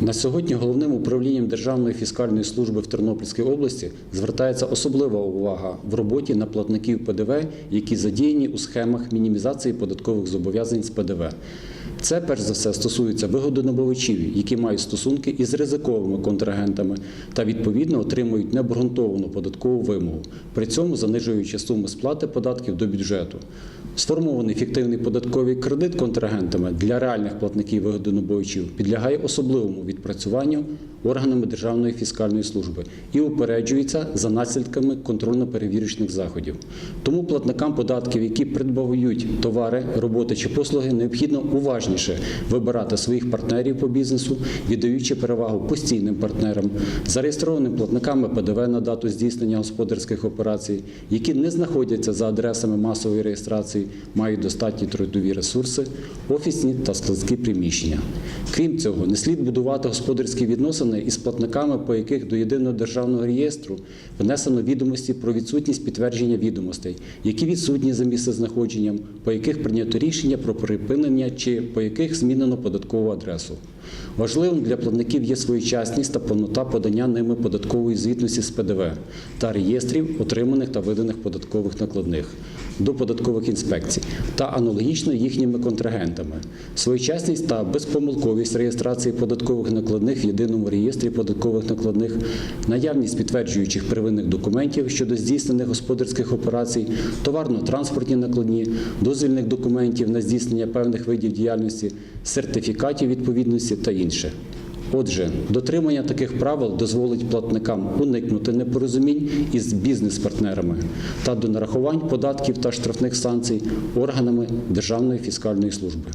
На сьогодні головним управлінням Державної фіскальної служби в Тернопільській області звертається особлива увага в роботі на платників ПДВ, які задіяні у схемах мінімізації податкових зобов'язань з ПДВ. Це перш за все стосується вигодонабувачів, які мають стосунки із ризиковими контрагентами та відповідно отримують необґрунтовану податкову вимогу, при цьому занижуючи суми сплати податків до бюджету. Сформований фіктивний податковий кредит контрагентами для реальних платників вигодонабувачів підлягає особливому відпрацюванню органами Державної фіскальної служби і упереджується за наслідками контрольно-перевірочних заходів. Тому платникам податків, які придбають товари, роботи чи послуги, необхідно уважніше вибирати своїх партнерів по бізнесу, віддаючи перевагу постійним партнерам, зареєстрованим платниками ПДВ на дату здійснення господарських операцій, які не знаходяться за адресами масової реєстрації, мають достатні трудові ресурси, офісні та складські приміщення. Крім цього, не слід будувати господарські відносини із платниками, по яких до єдиного державного реєстру внесено відомості про відсутність підтвердження відомостей, які відсутні за місцезнаходженням, по яких прийнято рішення про припинення чи по яких змінено податкову адресу. Важливим для платників є своєчасність та повнота подання ними податкової звітності з ПДВ та реєстрів отриманих та виданих податкових накладних до податкових інспекцій та аналогічно їхніми контрагентами. Своєчасність та безпомилковість реєстрації податкових накладних в єдиному реєстрі податкових накладних, наявність підтверджуючих первинних документів щодо здійснених господарських операцій, товарно-транспортні накладні, дозвільних документів на здійснення певних видів діяльності, сертифікатів відповідності та інше. Отже, дотримання таких правил дозволить платникам уникнути непорозумінь із бізнес-партнерами та до нарахувань податків та штрафних санкцій органами Державної фіскальної служби.